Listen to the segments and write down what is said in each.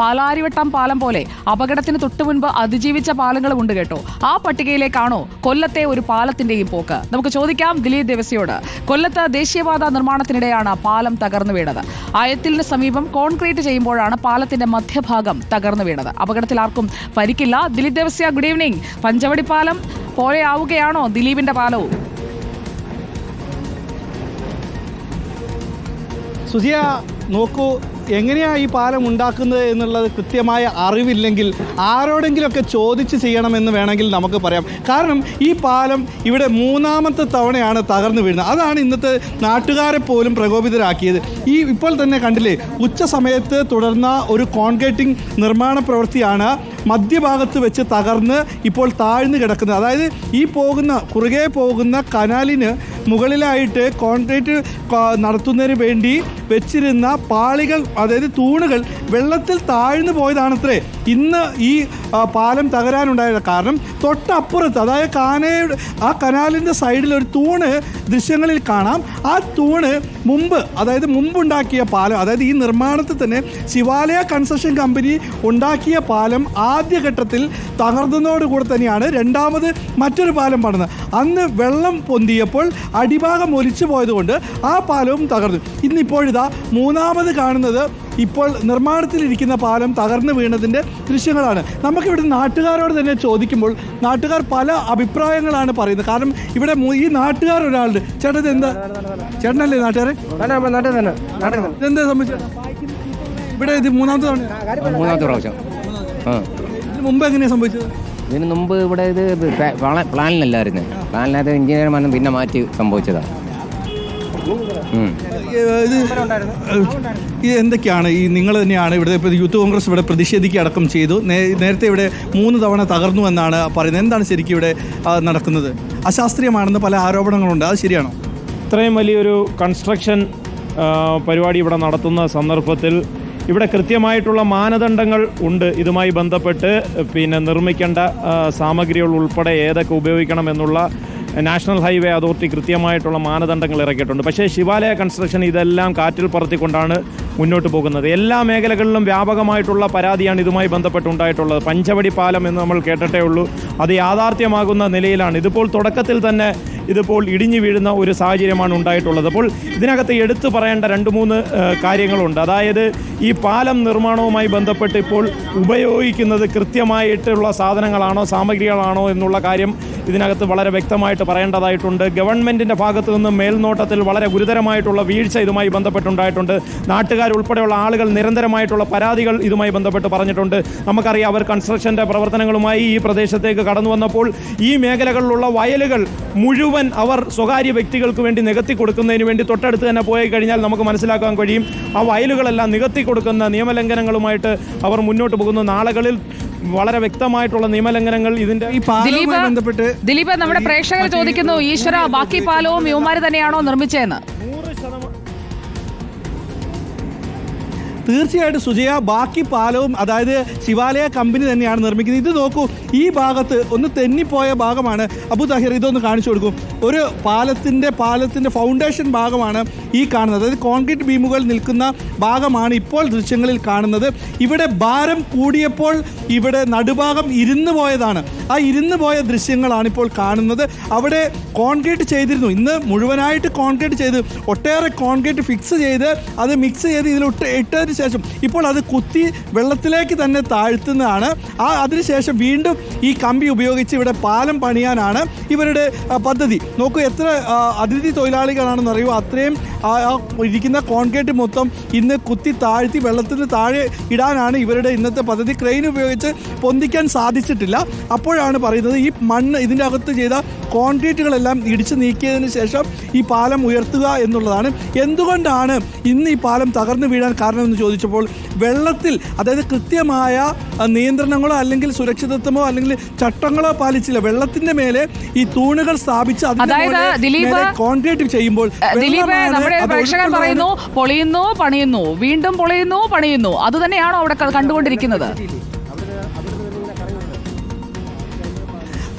പാലാരിവട്ടം പാലം പോലെ അപകടത്തിന് തൊട്ടു മുൻപ് അതിജീവിച്ച പാലങ്ങളും ഉണ്ട് കേട്ടോ. ആ പട്ടികയിലേക്കാണോ കൊല്ലത്തെ ഒരു പാലത്തിന്റെയും പോക്ക്? നമുക്ക് ചോദിക്കാം ദിലീപ് ദേവസ്യയോട് കൊല്ലത്ത് ദേശീയപാത നിർമ്മാണത്തിനിടെയാണ് പാലം തകർന്നു വീണത്. ആയത്തിലിന് സമീപം കോൺക്രീറ്റ് ചെയ്യുമ്പോഴാണ് പാലത്തിന്റെ മധ്യഭാഗം തകർന്നു വീണത്. അപകടത്തിൽ ആർക്കും പരിക്കില്ല. ദിലീപ് ദേവസ്യ ഗുഡ് ഈവനിങ് പഞ്ചവടി പാലം പോലെയാവുകയാണോ ദിലീപിന്റെ പാലവും? സുധിയ നോക്കൂ. എങ്ങനെയാ ഈ പാലം ഉണ്ടാക്കുന്നത് എന്നുള്ളത് കൃത്യമായ അറിവില്ലെങ്കിൽ ആരോടെങ്കിലുമൊക്കെ ചോദിച്ച് ചെയ്യണമെന്ന് വേണമെങ്കിൽ നമുക്ക് പറയാം. കാരണം ഈ പാലം ഇവിടെ മൂന്നാമത്തെ തവണയാണ് തകർന്നു വീഴുന്നത്. അതാണ് ഇന്നത്തെ നാട്ടുകാരെ പോലും പ്രകോപിതരാക്കിയത്. ഈ ഇപ്പോൾ തന്നെ കണ്ടില്ലേ ഉച്ച സമയത്ത് തുടർന്ന ഒരു കോൺക്രീറ്റിംഗ് നിർമ്മാണ പ്രവൃത്തിയാണ് മധ്യഭാഗത്ത് വെച്ച് തകർന്ന് ഇപ്പോൾ താഴ്ന്നു കിടക്കുന്നത്. അതായത് ഈ പോകുന്ന കുറുകെ പോകുന്ന കനാലിന് മുകളിലായിട്ട് കോൺക്രീറ്റ് നടത്തുന്നതിന് വേണ്ടി വെച്ചിരുന്ന പാളികൾ അതായത് തൂണുകൾ വെള്ളത്തിൽ താഴ്ന്നു പോയതാണത്രേ. ഇന്ന് ഈ പാലം തകരാനുണ്ടായത് കാരണം തൊട്ടപ്പുറത്ത് അതായത് കാനയുടെ ആ കനാലിന്റെ സൈഡിൽ ഒരു തൂണ് ദൃശ്യങ്ങളിൽ കാണാം. ആ തൂണ് മുമ്പ് അതായത് മുമ്പുണ്ടാക്കിയ പാലം അതായത് ഈ നിർമ്മാണത്തിൽ തന്നെ ശിവാലയ കൺസ്ട്രക്ഷൻ കമ്പനി ഉണ്ടാക്കിയ പാലം ആദ്യഘട്ടത്തിൽ തകർന്നതോടുകൂടെ തന്നെയാണ് രണ്ടാമത് മറ്റൊരു പാലം പണിത്. അന്ന് വെള്ളം പൊന്തിയപ്പോൾ അടിഭാഗം ഒലിച്ചു പോയതുകൊണ്ട് ആ പാലവും തകർന്നു. ഇന്നിപ്പോഴിതാ മൂന്നാമത് കാണുന്നത് ഇപ്പോൾ നിർമ്മാണത്തിലിരിക്കുന്ന പാലം തകർന്നു വീണതിന്റെ ദൃശ്യങ്ങളാണ്. നമുക്കിവിടെ നാട്ടുകാരോട് തന്നെ ചോദിക്കുമ്പോൾ നാട്ടുകാർ പല അഭിപ്രായങ്ങളാണ് പറയുന്നത്. കാരണം ഇവിടെ ഈ നാട്ടുകാർ ഒരാളുണ്ട്. ചേട്ടൻ എന്താ ചേട്ടനല്ലേ നാട്ടുകാരെ ഇതെന്താ സംബന്ധിച്ചത് ഇവിടെ ഇത് മൂന്നാമത്തെ തവണ. മൂന്നാമത്തെ പ്രാവശ്യം. മുമ്പ് എങ്ങനെയാണ് സംഭവിച്ചത്? ഇതിന് മുമ്പ് ഇവിടെ ഇത് പ്ലാ- പ്ലാ- പ്ലാനിലല്ലായിരുന്നു. പ്ലാനിനകത്ത് എഞ്ചിനീയർ മരണം പിന്നെ മാറ്റി സംഭവിച്ചതാണ്. ഇത് എന്തൊക്കെയാണ്? ഈ നിങ്ങൾ തന്നെയാണ് ഇവിടെ ഇപ്പോൾ യൂത്ത് കോൺഗ്രസ് ഇവിടെ പ്രതിഷേധിക്കുക അടക്കം ചെയ്തു. നേരത്തെ ഇവിടെ മൂന്ന് തവണ തകർന്നു എന്നാണ് പറയുന്നത്. എന്താണ് ശരിക്കും ഇവിടെ നടക്കുന്നത്? അശാസ്ത്രീയമാണെന്ന് പല ആരോപണങ്ങളുണ്ട്. അത് ശരിയാണോ? ഇത്രയും വലിയൊരു കൺസ്ട്രക്ഷൻ പരിപാടി ഇവിടെ നടത്തുന്ന സന്ദർഭത്തിൽ ഇവിടെ കൃത്യമായിട്ടുള്ള മാനദണ്ഡങ്ങൾ ഉണ്ട്. ഇതുമായി ബന്ധപ്പെട്ട് പിന്നെ നിർമ്മിക്കേണ്ട സാമഗ്രികൾ ഉൾപ്പെടെ ഏതൊക്കെ ഉപയോഗിക്കണം എന്നുള്ള നാഷണൽ ഹൈവേ അതോറിറ്റി കൃത്യമായിട്ടുള്ള മാനദണ്ഡങ്ങൾ ഇറക്കിയിട്ടുണ്ട്. പക്ഷേ ശിവാലയ കൺസ്ട്രക്ഷൻ ഇതെല്ലാം കാറ്റിൽ പറത്തിക്കൊണ്ടാണ് മുന്നോട്ട് പോകുന്നത്. എല്ലാ മേഖലകളിലും വ്യാപകമായിട്ടുള്ള പരാതിയാണ് ഇതുമായി ബന്ധപ്പെട്ടുണ്ടായിട്ടുള്ളത്. പഞ്ചവടി പാലം എന്ന് നമ്മൾ കേട്ടിട്ടേ ഉള്ളൂ. അത് യാഥാർത്ഥ്യമാകുന്ന നിലയിലാണ്. ഇതിപ്പോൾ തുടക്കത്തിൽ തന്നെ ഇതിപ്പോൾ ഇടിഞ്ഞു വീഴുന്ന ഒരു സാഹചര്യമാണ് ഉണ്ടായിട്ടുള്ളത്. അപ്പോൾ ഇതിനകത്ത് എടുത്തു പറയേണ്ട രണ്ട് മൂന്ന് കാര്യങ്ങളുണ്ട്. അതായത് ഈ പാലം നിർമ്മാണവുമായി ബന്ധപ്പെട്ട് ഇപ്പോൾ ഉപയോഗിക്കുന്നത് കൃത്യമായിട്ടുള്ള സാധനങ്ങളാണോ സാമഗ്രികളാണോ എന്നുള്ള കാര്യം ഇതിനകത്ത് വളരെ വ്യക്തമായിട്ട് പറയേണ്ടതായിട്ടുണ്ട്. ഗവൺമെന്റിന്റെ ഭാഗത്തു നിന്ന് മേൽനോട്ടത്തിൽ വളരെ ഗുരുതരമായിട്ടുള്ള വീഴ്ച ഇതുമായി ബന്ധപ്പെട്ടുണ്ടായിട്ടുണ്ട്. നാട്ടുകാരുൾപ്പെടെയുള്ള ആളുകൾ നിരന്തരമായിട്ടുള്ള പരാതികൾ ഇതുമായി ബന്ധപ്പെട്ട് പറഞ്ഞിട്ടുണ്ട്. നമുക്കറിയാം അവർ കൺസ്ട്രക്ഷന്റെ പ്രവർത്തനങ്ങളുമായി ഈ പ്രദേശത്തേക്ക് കടന്നു വന്നപ്പോൾ ഈ മേഖലകളിലുള്ള വയലുകൾ മുഴുവൻ അവർ സ്വകാര്യ വ്യക്തികൾക്ക് വേണ്ടി നികത്തി കൊടുക്കുന്നതിന് വേണ്ടി തൊട്ടടുത്ത് തന്നെ പോയി കഴിഞ്ഞാൽ നമുക്ക് മനസ്സിലാക്കാൻ കഴിയും. ആ വയലുകളെല്ലാം നികത്തി കൊടുക്കുന്ന നിയമലംഘനങ്ങളുമായിട്ട് അവർ മുന്നോട്ട് പോകുന്ന. നാളുകളിൽ വളരെ വ്യക്തമായിട്ടുള്ള നിയമലംഘനങ്ങൾ ഇതിന്റെ ദിലീപ് ബന്ധപ്പെട്ട് ദിലീപ് നമ്മുടെ പ്രേക്ഷകർ ചോദിക്കുന്നു ഈശ്വര ബാക്കി പാലവും യുവമാര് തന്നെയാണോ നിർമ്മിച്ചതെന്ന്? തീർച്ചയായിട്ടും സുജയ ബാക്കി പാലവും അതായത് ശിവാലയ കമ്പനി തന്നെയാണ് നിർമ്മിക്കുന്നത്. ഇത് നോക്കൂ ഈ ഭാഗത്ത് ഒന്ന് തെന്നിപ്പോയ ഭാഗമാണ് അബു താഹിർ. ഇതൊന്ന് കാണിച്ചു കൊടുക്കും. ഒരു പാലത്തിന്റെ പാലത്തിന്റെ ഫൗണ്ടേഷൻ ഭാഗമാണ് ഈ കാണുന്നത്. അതായത് കോൺക്രീറ്റ് ബീമുകൾ നിൽക്കുന്ന ഭാഗമാണ് ഇപ്പോൾ ദൃശ്യങ്ങളിൽ കാണുന്നത്. ഇവിടെ ഭാരം കൂടിയപ്പോൾ ഇവിടെ നടുഭാഗം ഇരുന്ന് പോയതാണ്. ആ ഇരുന്ന് പോയ ദൃശ്യങ്ങളാണ് ഇപ്പോൾ കാണുന്നത്. അവിടെ കോൺക്രീറ്റ് ചെയ്തിരുന്നു. ഇന്ന് മുഴുവനായിട്ട് കോൺക്രീറ്റ് ചെയ്ത് ഒട്ടേറെ കോൺക്രീറ്റ് ഫിക്സ് ചെയ്ത് അത് മിക്സ് ചെയ്ത് ഇതിലിട്ട് ഇട്ടതിന് ശേഷം ഇപ്പോൾ അത് കുത്തി വെള്ളത്തിലേക്ക് തന്നെ താഴ്ത്തുന്നതാണ്. ആ അതിനുശേഷം വീണ്ടും ഈ കമ്പി ഉപയോഗിച്ച് ഇവിടെ പാലം പണിയാനാണ് ഇവരുടെ പദ്ധതി. നോക്കൂ എത്ര അതിഥി തൊഴിലാളികളാണെന്ന് അറിയുമോ അത്രയും ആ, ഇരിക്കുന്ന കോൺക്രീറ്റ് മൊത്തം ഇന്ന് കുത്തി താഴ്ത്തി വെള്ളത്തിന് താഴെ ഇടാനാണ് ഇവരുടെ ഇന്നത്തെ പദ്ധതി. ക്രെയിൻ ഉപയോഗിച്ച് പൊന്തിക്കാൻ സാധിച്ചിട്ടില്ല. അപ്പോഴാണ് പറയുന്നത് ഈ മണ്ണ് ഇതിന്റെ അകത്ത് ചെയ്ത കോൺക്രീറ്റുകളെല്ലാം ഇടിച്ചു നീക്കിയതിന് ശേഷം ഈ പാലം ഉയർത്തുക എന്നുള്ളതാണ്. എന്തുകൊണ്ടാണ് ഇന്ന് ഈ പാലം തകർന്നു വീഴാൻ കാരണമെന്ന് ചോദിച്ചപ്പോൾ വെള്ളത്തിൽ അതായത് കൃത്യമായ നിയന്ത്രണങ്ങളോ അല്ലെങ്കിൽ സുരക്ഷിതത്വമോ അല്ലെങ്കിൽ ചട്ടങ്ങളോ പാലിച്ചില്ല. വെള്ളത്തിന്റെ മേലെ ഈ തൂണുകൾ സ്ഥാപിച്ച് അതിന്റെ കോൺക്രീറ്റ് ചെയ്യുമ്പോൾ വെള്ളമാണ് പ്രേക്ഷകർ പറയുന്നു പൊളിയുന്നു പണിയുന്നു. വീണ്ടും പൊളിയുന്നു പണിയുന്നു. അത് തന്നെയാണോ അവിടെ കണ്ടുകൊണ്ടിരിക്കുന്നത്?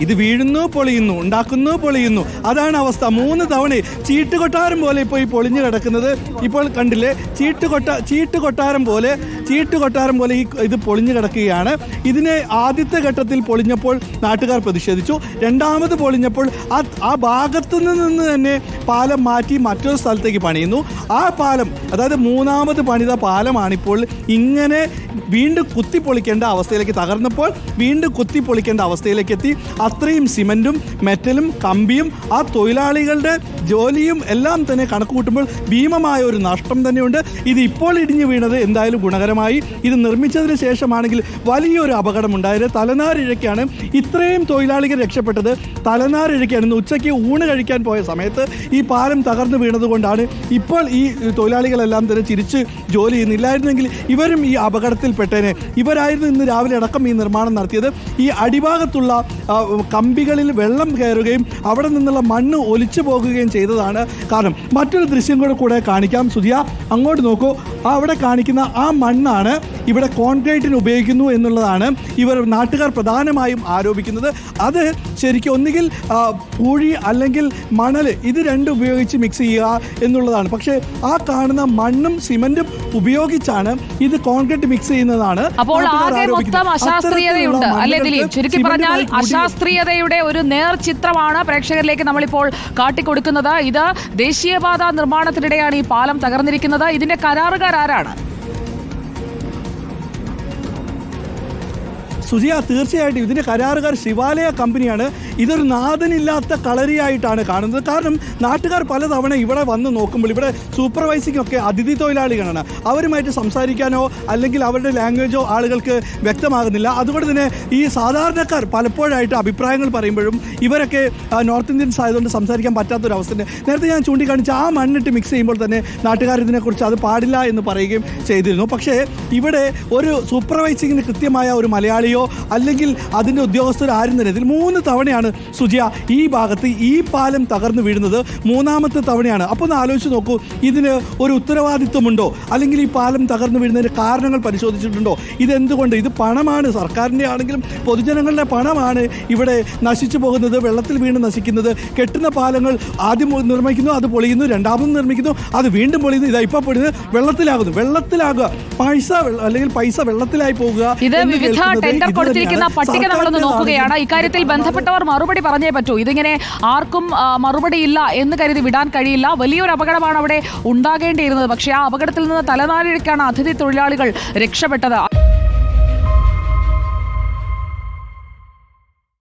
ഇത് വീഴുന്നു പൊളിയുന്നു ഉണ്ടാക്കുന്നു പൊളിയുന്നു. അതാണ് അവസ്ഥ. മൂന്ന് തവണ ചീട്ട് കൊട്ടാരം പോലെ ഇപ്പോൾ ഈ പൊളിഞ്ഞു കിടക്കുന്നത്. ഇപ്പോൾ കണ്ടില്ലേ? ചീട്ട് കൊട്ട ചീട്ട് കൊട്ടാരം പോലെ ചീട്ട് കൊട്ടാരം പോലെ ഈ ഇത് പൊളിഞ്ഞു കിടക്കുകയാണ്. ഇതിനെ ആദ്യത്തെ ഘട്ടത്തിൽ പൊളിഞ്ഞപ്പോൾ നാട്ടുകാർ പ്രതിഷേധിച്ചു. രണ്ടാമത് പൊളിഞ്ഞപ്പോൾ ആ ആ ഭാഗത്തു നിന്ന് തന്നെ പാലം മാറ്റി മറ്റൊരു സ്ഥലത്തേക്ക് പണിയുന്നു. ആ പാലം അതായത് മൂന്നാമത് പണിത പാലമാണിപ്പോൾ ഇങ്ങനെ വീണ്ടും കുത്തിപ്പൊളിക്കേണ്ട അവസ്ഥയിലേക്ക് തകർന്നപ്പോൾ വീണ്ടും കുത്തിപ്പൊളിക്കേണ്ട അവസ്ഥയിലേക്ക് എത്തി. അത്രയും സിമന്റും മെറ്റലും കമ്പിയും ആ തൊഴിലാളികളുടെ ജോലിയും എല്ലാം തന്നെ കണക്ക് കൂട്ടുമ്പോൾ ഭീമമായ ഒരു നഷ്ടം തന്നെയുണ്ട്. ഇത് ഇപ്പോൾ ഇടിഞ്ഞു വീണത് എന്തായാലും ഗുണകരമായി. ഇത് നിർമ്മിച്ചതിന് ശേഷമാണെങ്കിൽ വലിയൊരു അപകടമുണ്ടായത് തലനാരിഴയ്ക്കാണ്. ഇത്രയും തൊഴിലാളികൾ രക്ഷപ്പെട്ടത് തലനാരിഴയ്ക്കാണ് ഇന്ന് ഉച്ചയ്ക്ക് ഊണ് കഴിക്കാൻ പോയ സമയത്ത് ഈ പാലം തകർന്നു വീണതുകൊണ്ടാണ് ഇപ്പോൾ ഈ തൊഴിലാളികളെല്ലാം തന്നെ തിരിച്ച് ജോലി ചെയ്യുന്നില്ലായിരുന്നെങ്കിൽ ഇവരും ഈ അപകടത്തിൽപ്പെട്ടേനെ. ഇവരായിരുന്നു ഇന്ന് രാവിലെ അടക്കം ഈ നിർമ്മാണം നടത്തിയത്. ഈ അടിഭാഗത്തുള്ള കമ്പികളിൽ വെള്ളം കയറുകയും അവിടെ നിന്നുള്ള മണ്ണ് ഒലിച്ചു പോകുകയും ചെയ്തതാണ് കാരണം മറ്റൊരു ദൃശ്യം കൂടെ കൂടെ കാണിക്കാം. സുധിയ അങ്ങോട്ട് നോക്കൂ. അവിടെ കാണിക്കുന്ന ആ മണ്ണാണ് ഇവിടെ കോൺക്രീറ്റിന് ഉപയോഗിക്കുന്നു എന്നുള്ളതാണ് ഇവർ നാട്ടുകാർ പ്രധാനമായും ആരോപിക്കുന്നത്. അത് ശരിക്കും ഒന്നുകിൽ പൂഴി അല്ലെങ്കിൽ മണൽ ഇത് രണ്ടും ഉപയോഗിച്ച് മിക്സ് ചെയ്യുക എന്നുള്ളതാണ്. പക്ഷേ ആ കാണുന്ന മണ്ണും സിമന്റും ഉപയോഗിച്ചാണ് ഇത് കോൺക്രീറ്റ് മിക്സ് ചെയ്യുന്നതാണ് അപ്പോൾ ആകെ മൊത്തം അശാസ്ത്രീയതയുണ്ട്. അല്ലേ ദിലീപ്? മണ്ണുകൾക്ക് ചുരുക്കി പറഞ്ഞാൽ അശാസ്ത്രീയതയുടെ ഒരു നേർ ചിത്രമാണ് പ്രേക്ഷകരിലേക്ക് നമ്മളിപ്പോൾ കാട്ടിക്കൊടുക്കുന്നത്. ഇത് ദേശീയപാത നിർമ്മാണത്തിനിടെയാണ് ഈ പാലം തകർന്നിരിക്കുന്നത്. ഇതിന്റെ കരാറുകാർ ആരാണ്? സുജിയ തീർച്ചയായിട്ടും ഇതിന്റെ കരാറുകാർ ശിവാലയ കമ്പനിയാണ് ഇതൊരു നാഥനില്ലാത്ത കളരിയായിട്ടാണ് കാണുന്നത്. കാരണം നാട്ടുകാർ പലതവണ ഇവിടെ വന്ന് നോക്കുമ്പോൾ ഇവിടെ സൂപ്പർവൈസിങ്ങൊക്കെ അതിഥി തൊഴിലാളികളാണ്. അവരുമായിട്ട് സംസാരിക്കാനോ അല്ലെങ്കിൽ അവരുടെ ലാംഗ്വേജോ ആളുകൾക്ക് വ്യക്തമാകുന്നില്ല. അതുകൊണ്ട് തന്നെ ഈ സാധാരണക്കാർ പലപ്പോഴായിട്ട് അഭിപ്രായങ്ങൾ പറയുമ്പോഴും ഇവരൊക്കെ നോർത്ത് ഇന്ത്യൻസ് ആയതുകൊണ്ട് സംസാരിക്കാൻ പറ്റാത്തൊരവസ്ഥയുണ്ട് നേരത്തെ ഞാൻ ചൂണ്ടിക്കാണിച്ച ആ മണ്ണിട്ട് മിക്സ് ചെയ്യുമ്പോൾ തന്നെ നാട്ടുകാർ ഇതിനെക്കുറിച്ച് അത് പാടില്ല എന്ന് പറയുകയും ചെയ്തിരുന്നു. പക്ഷേ ഇവിടെ ഒരു സൂപ്പർവൈസിങ്ങിന് കൃത്യമായ ഒരു മലയാളിയോ അല്ലെങ്കിൽ അതിന്റെ ഉദ്യോഗസ്ഥരോ ആരും തന്നെ ഇതിൽ മൂന്ന് തവണയാണ് സുജിയ ഈ ഭാഗത്ത് ഈ പാലം തകർന്നു വീഴുന്നത് മൂന്നാമത്തെ തവണയാണ്. അപ്പോൾ ഒന്ന് ആലോചിച്ച് നോക്കൂ ഇതിന് ഒരു ഉത്തരവാദിത്വമുണ്ടോ? അല്ലെങ്കിൽ ഈ പാലം തകർന്നു വീഴുന്നതിന് കാരണങ്ങൾ പരിശോധിച്ചിട്ടുണ്ടോ? ഇതെന്തുകൊണ്ട്? ഇത് പണമാണ്. സർക്കാരിന്റെ ആണെങ്കിലും പൊതുജനങ്ങളുടെ പണമാണ് ഇവിടെ നശിച്ചു പോകുന്നത് വെള്ളത്തിൽ വീണ് നശിക്കുന്നത്. കെട്ടുന്ന പാലങ്ങൾ ആദ്യം നിർമ്മിക്കുന്നു അത് പൊളിയുന്നു രണ്ടാമതും നിർമ്മിക്കുന്നു അത് വീണ്ടും പൊളിയുന്നു ഇതാ ഇപ്പോൾ പൊളിയുന്നത്. വെള്ളത്തിലാകുന്നു. വെള്ളത്തിലാകുക. പൈസ അല്ലെങ്കിൽ പൈസ വെള്ളത്തിലായി പോകുക ഇത് വിവിധ ടെൻഡർ കൊടുത്തിരിക്കുന്ന പട്ടിക നമ്മളൊന്ന് നോക്കുകയാണ്. ഇക്കാര്യത്തിൽ ബന്ധപ്പെട്ടവർ മറുപടി പറഞ്ഞേ പറ്റൂ. ഇതിങ്ങനെ ആർക്കും മറുപടി ഇല്ല എന്ന് കരുതി വിടാൻ കഴിയില്ല. വലിയൊരു അപകടമാണ് അവിടെ ഉണ്ടാകേണ്ടിയിരുന്നത്. പക്ഷേ ആ അപകടത്തിൽ നിന്ന് തലനാരിഴയ്ക്കാണ് അതിഥി തൊഴിലാളികൾ രക്ഷപ്പെട്ടത്.